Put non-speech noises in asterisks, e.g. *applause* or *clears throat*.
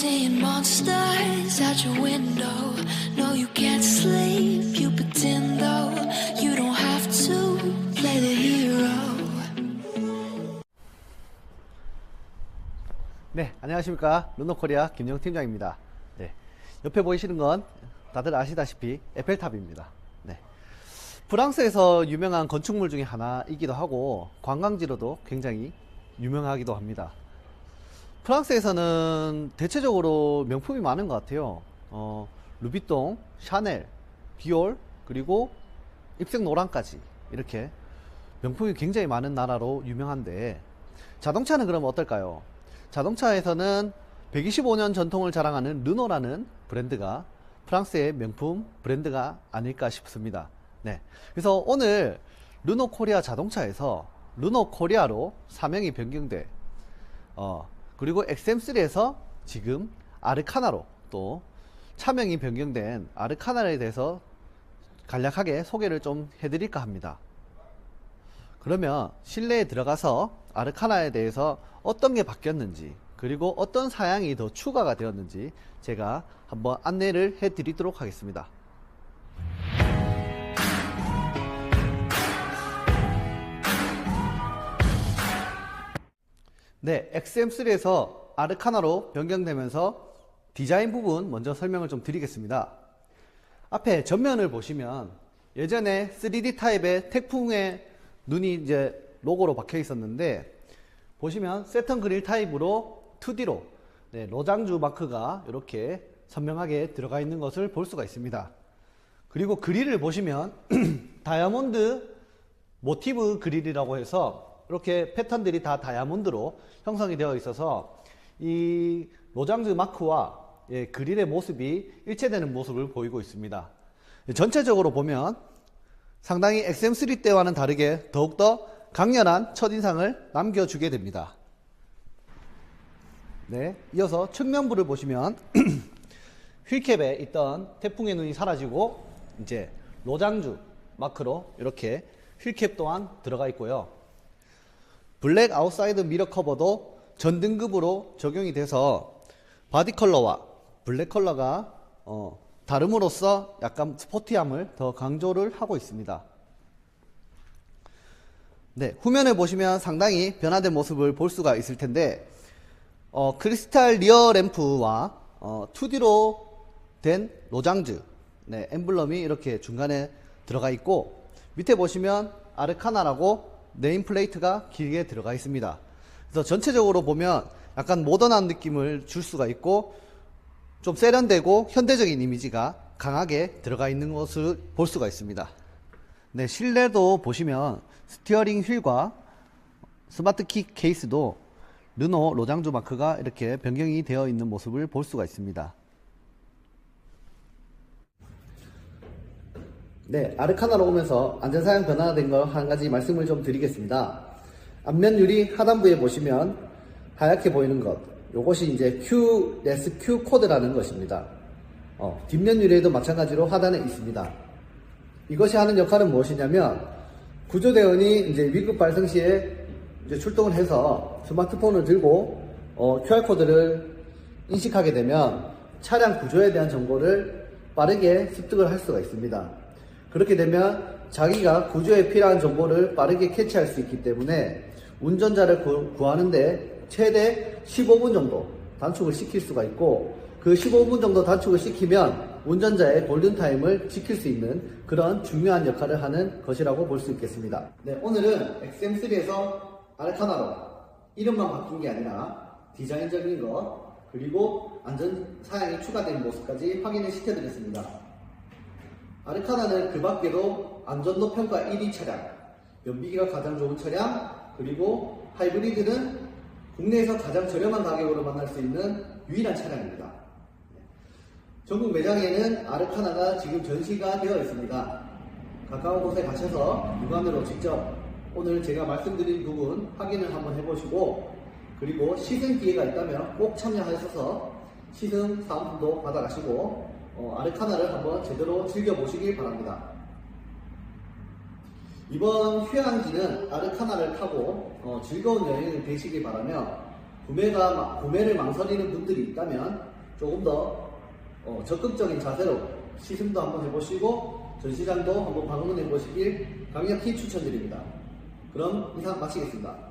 Seeing monsters out your window. No, you can't sleep, you pretend though. You don't have to play the hero. 네, 안녕하십니까. 루노코리아 김영 팀장입니다. 네, 옆에 보이시는 건 다들 아시다시피 에펠탑입니다. 네. 프랑스에서 유명한 건축물 중에 하나이기도 하고 관광지로도 굉장히 유명하기도 합니다. 프랑스에서는 대체적으로 명품이 많은 것 같아요. 어, 루비통, 샤넬, 비올, 그리고 입색 노랑까지 이렇게 명품이 굉장히 많은 나라로 유명한데 자동차는 그럼 어떨까요? 자동차에서는 125년 전통을 자랑하는 르노라는 브랜드가 프랑스의 명품 브랜드가 아닐까 싶습니다. 네. 그래서 오늘 르노 코리아 자동차에서 르노 코리아로 사명이 변경돼 어, 그리고 XM3에서 지금 아르카나로 또 차명이 변경된 아르카나에 대해서 간략하게 소개를 좀 해드릴까 합니다. 그러면 실내에 들어가서 아르카나에 대해서 어떤 게 바뀌었는지 그리고 어떤 사양이 더 추가가 되었는지 제가 한번 안내를 해 드리도록 하겠습니다. 네, XM3에서 아르카나로 변경되면서 디자인 부분 먼저 설명을 좀 드리겠습니다. 앞에 전면을 보시면 예전에 3D 타입의 태풍의 눈이 이제 로고로 박혀 있었는데 보시면 세턴 그릴 타입으로 2D로 네, 로장주 마크가 이렇게 선명하게 들어가 있는 것을 볼 수가 있습니다. 그리고 그릴을 보시면 *clears throat* 다이아몬드 모티브 그릴이라고 해서 이렇게 패턴들이 다 다이아몬드로 형성이 되어 있어서 이 로장주 마크와 예, 그릴의 모습이 일체되는 모습을 보이고 있습니다. 전체적으로 보면 상당히 XM3 때와는 다르게 더욱더 강렬한 첫인상을 남겨주게 됩니다. 네, 이어서 측면부를 보시면 *clears throat* 휠캡에 있던 태풍의 눈이 사라지고 이제 로장주 마크로 이렇게 휠캡 또한 들어가 있고요. 블랙 아웃사이드 미러 커버도 전 등급으로 적용이 돼서 바디 컬러와 블랙 컬러가 어, 다름으로써 약간 스포티함을 더 강조를 하고 있습니다. 네, 후면을 보시면 상당히 변화된 모습을 볼 수가 있을 텐데 어, 크리스탈 리어 램프와 어, 2D로 된 로장즈 네, 엠블럼이 이렇게 중간에 들어가 있고 밑에 보시면 아르카나라고 네임플레이트가 길게 들어가 있습니다. 그래서 전체적으로 보면 약간 모던한 느낌을 줄 수가 있고 좀 세련되고 현대적인 이미지가 강하게 들어가 있는 것을 볼 수가 있습니다. 네, 실내도 보시면 스티어링 휠과 스마트 키 케이스도 르노 로장조 마크가 이렇게 변경이 되어 있는 모습을 볼 수가 있습니다. 네, 아르카나로 오면서 안전사양 변화된 거 한 가지 말씀을 좀 드리겠습니다. 앞면 유리 하단부에 보시면 하얗게 보이는 것, 요것이 이제 Q, 레스 Q 코드라는 것입니다. 어, 뒷면 유리에도 마찬가지로 하단에 있습니다. 이것이 하는 역할은 무엇이냐면 구조대원이 이제 위급 발생 시에 이제 출동을 해서 스마트폰을 들고 어, QR 코드를 인식하게 되면 차량 구조에 대한 정보를 빠르게 습득을 할 수가 있습니다. 그렇게 되면 자기가 구조에 필요한 정보를 빠르게 캐치할 수 있기 때문에 운전자를 구, 구하는데 최대 15분 정도 단축을 시킬 수가 있고 그 15분 정도 단축을 시키면 운전자의 골든타임을 지킬 수 있는 그런 중요한 역할을 하는 것이라고 볼 수 있겠습니다. 네, 오늘은 XM3에서 아르카나로 이름만 바뀐 게 아니라 디자인적인 것 그리고 안전 사양이 추가된 모습까지 확인을 시켜드렸습니다. 아르카나는 그 밖에도 안전도 평가 1위 차량, 연비기가 가장 좋은 차량, 그리고 하이브리드는 국내에서 가장 저렴한 가격으로 만날 수 있는 유일한 차량입니다. 전국 매장에는 아르카나가 지금 전시가 되어 있습니다. 가까운 곳에 가셔서 육안으로 직접 오늘 제가 말씀드린 부분 확인을 한번 해보시고 그리고 시승 기회가 있다면 꼭 참여하셔서 시승 사은품도 받아가시고 어, 아르카나를 한번 제대로 즐겨보시길 바랍니다. 이번 휴양지는 아르카나를 타고 어, 즐거운 여행을 되시길 바라며 구매가 마- 구매를 망설이는 분들이 있다면 조금 더 어, 적극적인 자세로 시승도 한번 해보시고 전시장도 한번 방문해 보시길 강력히 추천드립니다. 그럼 이상 마치겠습니다.